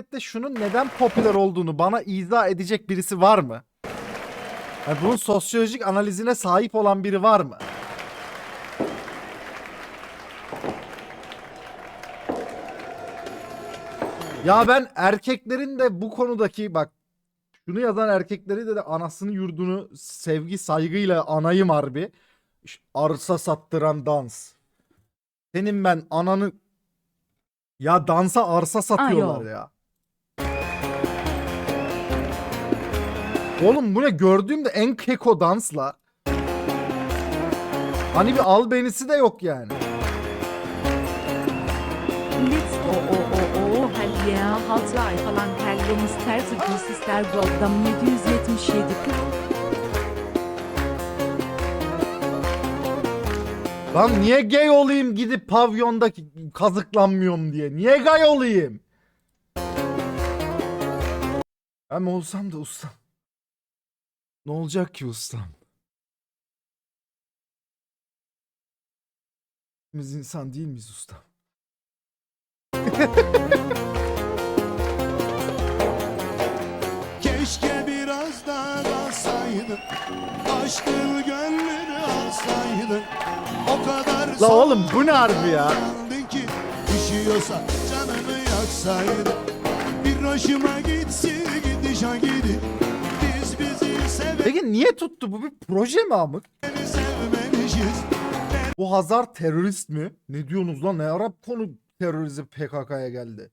memlekette şunun neden popüler olduğunu bana izah edecek birisi var mı? Yani bunun sosyolojik analizine sahip olan biri var mı? Ya ben erkeklerin de bu konudaki bak şunu yazan erkekleri de, de anasını yurdunu sevgi saygıyla anayım harbi. Arsa sattıran dans. Senin ben ananı ya dansa arsa satıyorlar Alo. ya. Oğlum bu ne gördüğümde en keko dansla. Hani bir albenisi de yok yani. Let's o o o o hell yeah haltlar falan kellem ister zıkıs ister goldam 777 Lan niye gay olayım gidip pavyonda kazıklanmıyorum diye. Niye gay olayım? Ben olsam da ustam. Ne olacak ki ustam? Biz insan değil miyiz ustam? Keşke biraz daha kalsaydın Aşkın gönlünü alsaydın O kadar La oğlum bu ne harbi ya? sandın ki Üşüyorsa canını yaksaydın Bir hoşuma gitsin bizi seveni Peki niye tuttu bu bir proje mi amık? Bu Hazar terörist mi? Ne diyorsunuz lan? Ne ara konu terörizm PKK'ya geldi?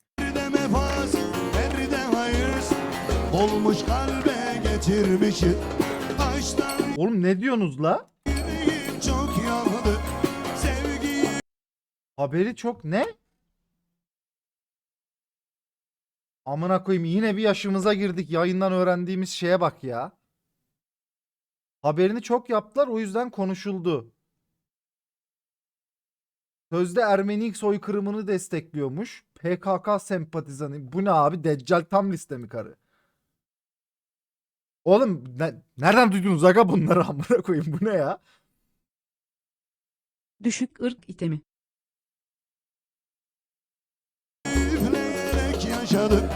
Olmuş kalbe getirmişiz Aşktan Oğlum ne diyorsunuz la? yüreğim çok yandı Sevgiyi Haberi çok ne? Amına koyayım yine bir yaşımıza girdik. Yayından öğrendiğimiz şeye bak ya. Haberini çok yaptılar o yüzden konuşuldu. Sözde Ermeni soykırımını destekliyormuş. PKK sempatizanı. Bu ne abi? Deccal tam liste mi karı? Oğlum ne- nereden duydunuz aga bunları amına koyayım bu ne ya? Düşük ırk itemi. Üfleyerek yaşadım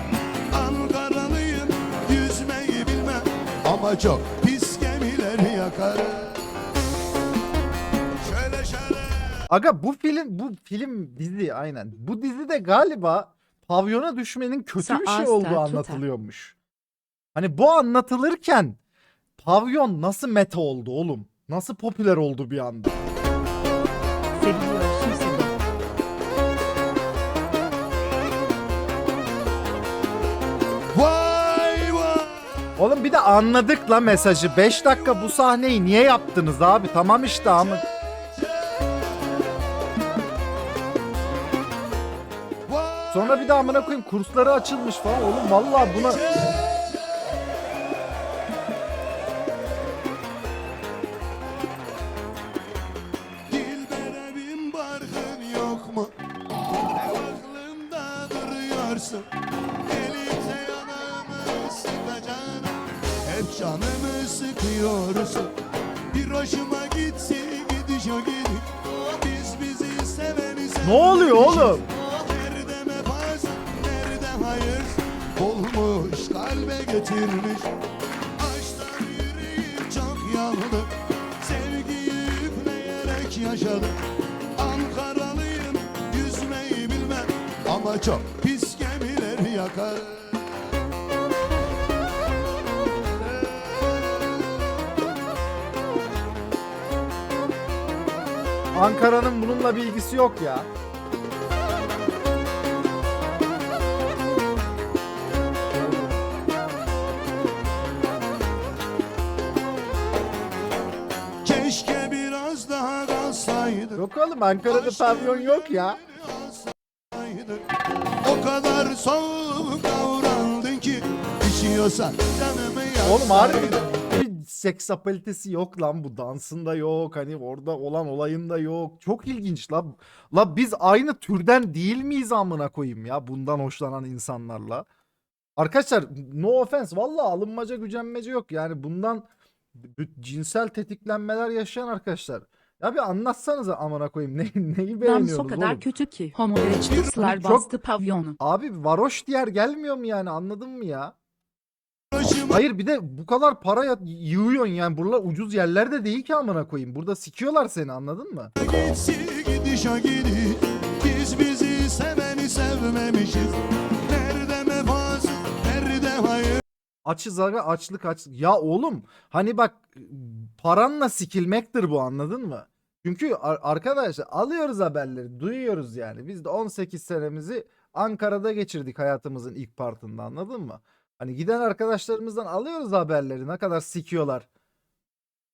Ankaralıyım yüzmeyi bilmem Ama çok pis Aga bu film bu film dizi aynen. Bu dizide galiba pavyona düşmenin kötü bir şey Saasta olduğu tuta. anlatılıyormuş. Hani bu anlatılırken pavyon nasıl meta oldu oğlum? Nasıl popüler oldu bir anda? Seviyorsun Oğlum bir de anladık la mesajı. 5 dakika bu sahneyi niye yaptınız abi? Tamam işte ama. Sonra bir de amına koyayım kursları açılmış falan. Oğlum vallahi buna yok mu? Aklımda duruyorsun canımı sıkıyorsun. Bir hoşuma gitsin gidiş o gidik Biz bizi seveni sevmemişiz Ne oluyor oğlum? Nerede mefaz, nerede hayır? Olmuş kalbe getirmiş. Aşktan yüreğim çok yandı. Sevgiyi üfleyerek yaşadım Ankaralıyım yüzmeyi bilmem. Ama çok pis gemileri yakar Ankara'nın bununla bir ilgisi yok ya. Keşke biraz daha kalsaydın Yok oğlum Ankara'da pavyon yok ya. O kadar soğuk davrandın ki İçiyorsan canımı yaksaydın Oğlum harbi bir seks apalitesi yok lan bu dansında yok hani orada olan olayında yok. Çok ilginç la. La biz aynı türden değil miyiz amına koyayım ya bundan hoşlanan insanlarla. Arkadaşlar no offense valla alınmaca gücenmece yok yani bundan cinsel tetiklenmeler yaşayan arkadaşlar. Ya bir anlatsanıza amına koyayım. Ne, neyi beğeniyorsunuz kadar oğlum? kötü ki. Homo erectus'lar Çok- bastı pavyonu. Abi varoş diğer gelmiyor mu yani anladın mı ya? Hayır bir de bu kadar para ya- yığıyorsun yani. Buralar ucuz yerler de değil ki amına koyayım. Burada sikiyorlar seni anladın mı? gitsi gidişa gidi Biz bizi seveni sevmemişiz Nerede mefaz, nerede hayır Açız aga açlık açlık. Ya oğlum hani bak paranla sikilmektir bu anladın mı? Çünkü ar- arkadaşlar alıyoruz haberleri duyuyoruz yani. Biz de 18 senemizi Ankara'da geçirdik hayatımızın ilk partında anladın mı? Hani giden arkadaşlarımızdan alıyoruz haberleri ne kadar sikiyorlar.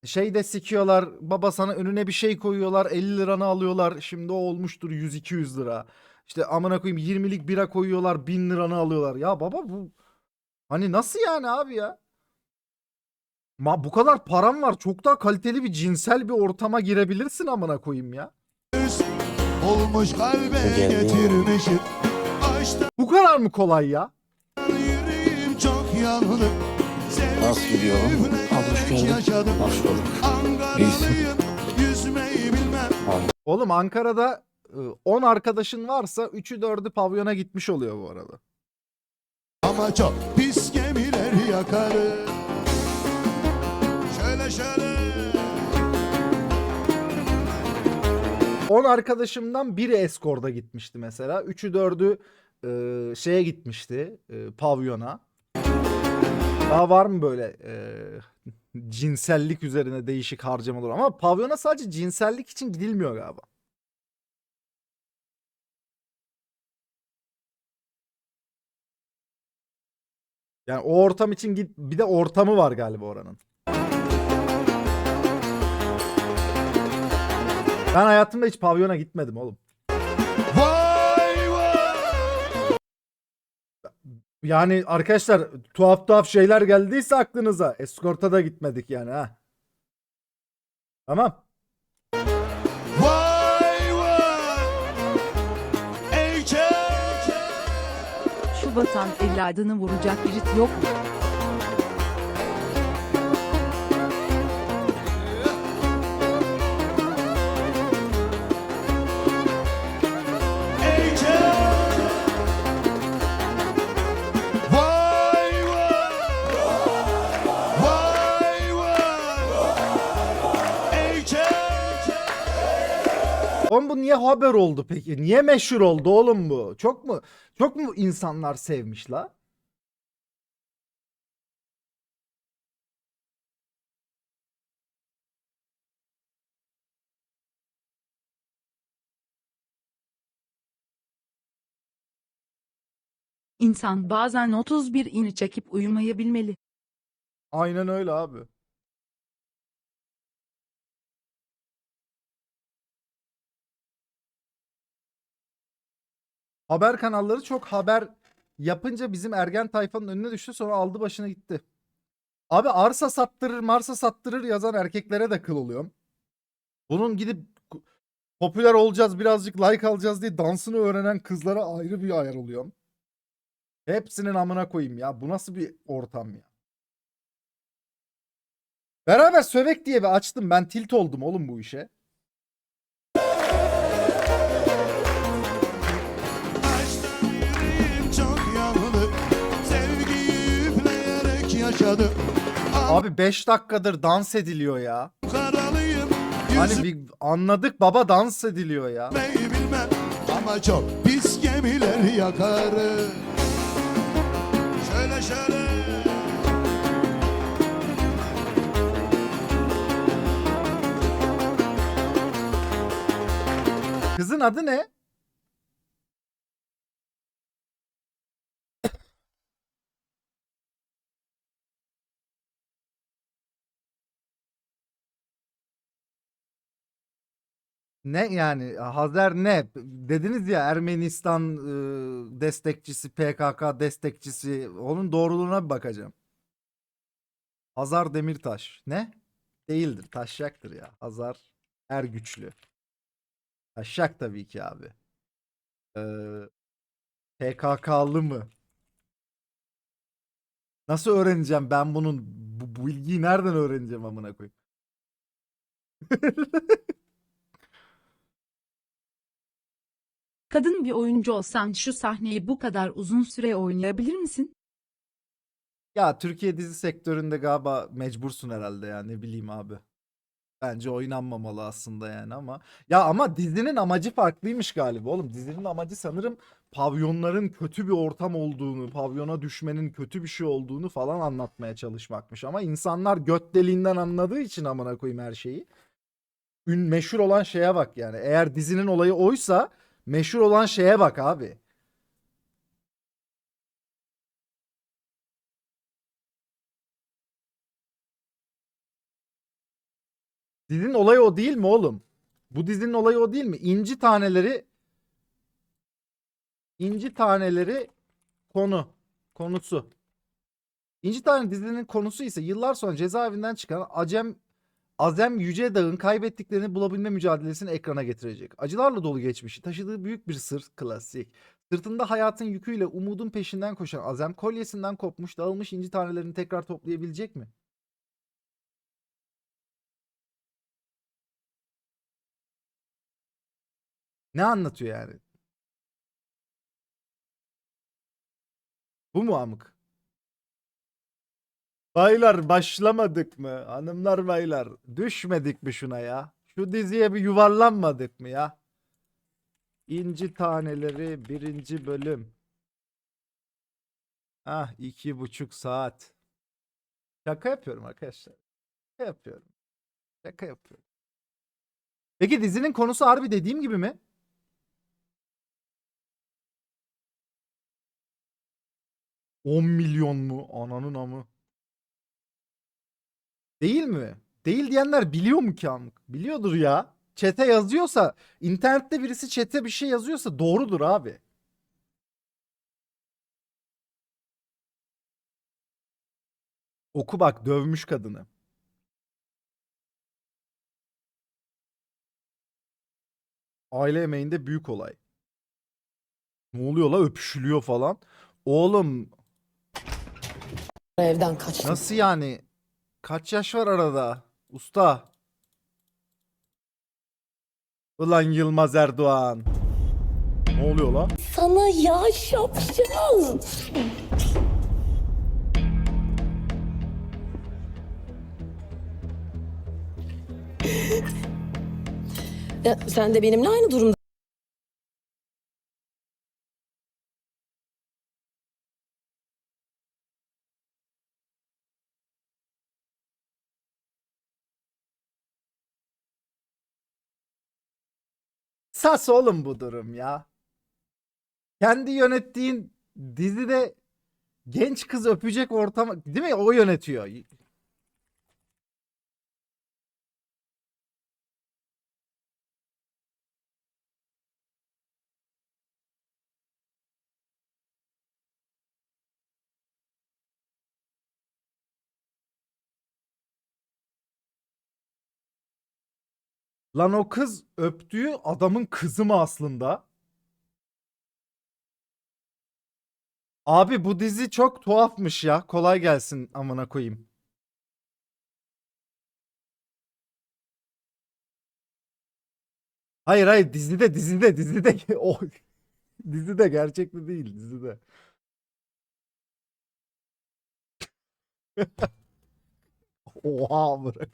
Şeyde sikiyorlar baba sana önüne bir şey koyuyorlar 50 liranı alıyorlar şimdi o olmuştur 100-200 lira. İşte amına koyayım 20'lik bira koyuyorlar 1000 liranı alıyorlar. Ya baba bu Hani nasıl yani abi ya? Ma bu kadar param var. Çok daha kaliteli bir cinsel bir ortama girebilirsin amına koyayım ya. Olmuş kalbe getirmişim Bu kadar mı kolay ya? Yüreğim çok yandı Nasıl gidiyor? Hoş geldin. yaşadım Hoş bulduk. Ankaralıyım yüzmeyi bilmem Oğlum Ankara'da e, 10 arkadaşın varsa 3'ü 4'ü pavyona gitmiş oluyor bu arada. Ama çok pis gemiler yakarım Şöyle şöyle 10 arkadaşımdan biri eskorda gitmişti mesela. 3'ü 4'ü e, şeye gitmişti e, pavyona. Daha var mı böyle e, cinsellik üzerine değişik harcamalar ama pavyona sadece cinsellik için gidilmiyor galiba. Yani o ortam için git bir de ortamı var galiba oranın. Ben hayatımda hiç pavyona gitmedim oğlum. Yani arkadaşlar tuhaf tuhaf şeyler geldiyse aklınıza eskorta da gitmedik yani ha. Tamam. Vay vay Şu vatan evladını vuracak biri yok mu? Oğlum bu niye haber oldu peki? Niye meşhur oldu oğlum bu? Çok mu çok mu insanlar sevmiş la? İnsan bazen 31 ini çekip uyumayı bilmeli. Aynen öyle abi. Haber kanalları çok haber yapınca bizim ergen tayfanın önüne düştü sonra aldı başına gitti. Abi arsa sattırır marsa sattırır yazan erkeklere de kıl oluyorum. Bunun gidip popüler olacağız birazcık like alacağız diye dansını öğrenen kızlara ayrı bir ayar oluyorum. Hepsinin amına koyayım ya. Bu nasıl bir ortam ya? Beraber sövek diye bir açtım. Ben tilt oldum oğlum bu işe. Yaşadım Abi 5 dakikadır dans ediliyor ya. Ankaralıyım Hani bir anladık baba dans ediliyor ya. Bilmem Ama çok pis gemiler yakarım Şöyle şöyle Kızın adı ne? Ne yani Hazer ne? Dediniz ya Ermenistan e, destekçisi, PKK destekçisi. Onun doğruluğuna bir bakacağım. Hazar Demirtaş. Ne? Değildir. Taşyaktır ya. Hazar Ergüçlü. Taşyak tabii ki abi. Ee, PKK'lı mı? Nasıl öğreneceğim ben bunun bu, bu bilgiyi nereden öğreneceğim amına koyayım? Kadın bir oyuncu olsan şu sahneyi bu kadar uzun süre oynayabilir misin? Ya Türkiye dizi sektöründe galiba mecbursun herhalde ya ne bileyim abi. Bence oynanmamalı aslında yani ama. Ya ama dizinin amacı farklıymış galiba oğlum. Dizinin amacı sanırım pavyonların kötü bir ortam olduğunu, pavyona düşmenin kötü bir şey olduğunu falan anlatmaya çalışmakmış. Ama insanlar göt deliğinden anladığı için amına koyayım her şeyi. Ün meşhur olan şeye bak yani. Eğer dizinin olayı oysa meşhur olan şeye bak abi. Dizinin olayı o değil mi oğlum? Bu dizinin olayı o değil mi? İnci taneleri İnci taneleri konu konusu. İnci Tane dizinin konusu ise yıllar sonra cezaevinden çıkan Acem Azem Yücedağ'ın kaybettiklerini bulabilme mücadelesini ekrana getirecek. Acılarla dolu geçmişi, taşıdığı büyük bir sır, klasik. Sırtında hayatın yüküyle umudun peşinden koşan Azem kolyesinden kopmuş, dağılmış inci tanelerini tekrar toplayabilecek mi? Ne anlatıyor yani? Bu mu amık? Baylar başlamadık mı? Hanımlar baylar düşmedik mi şuna ya? Şu diziye bir yuvarlanmadık mı ya? İnci Taneleri birinci bölüm. Ah iki buçuk saat. Şaka yapıyorum arkadaşlar. Şaka yapıyorum. Şaka yapıyorum. Peki dizinin konusu harbi dediğim gibi mi? On milyon mu? Ananın amı. Değil mi? Değil diyenler biliyor mu ki amk? Biliyordur ya. Çete yazıyorsa, internette birisi çete bir şey yazıyorsa doğrudur abi. Oku bak dövmüş kadını. Aile yemeğinde büyük olay. Ne oluyor la öpüşülüyor falan. Oğlum evden kaçtım. nasıl yani? Kaç yaş var arada? Usta. Ulan Yılmaz Erdoğan. Ne oluyor la? Sana ya şapşal. ya, sen de benimle aynı durumda. Sas oğlum bu durum ya. Kendi yönettiğin dizide genç kız öpecek ortamı değil mi? O yönetiyor. Lan o kız öptüğü adamın kızı mı aslında? Abi bu dizi çok tuhafmış ya. Kolay gelsin amına koyayım. Hayır hayır dizide dizide dizide o dizide gerçekte değil dizide. Oha koyayım.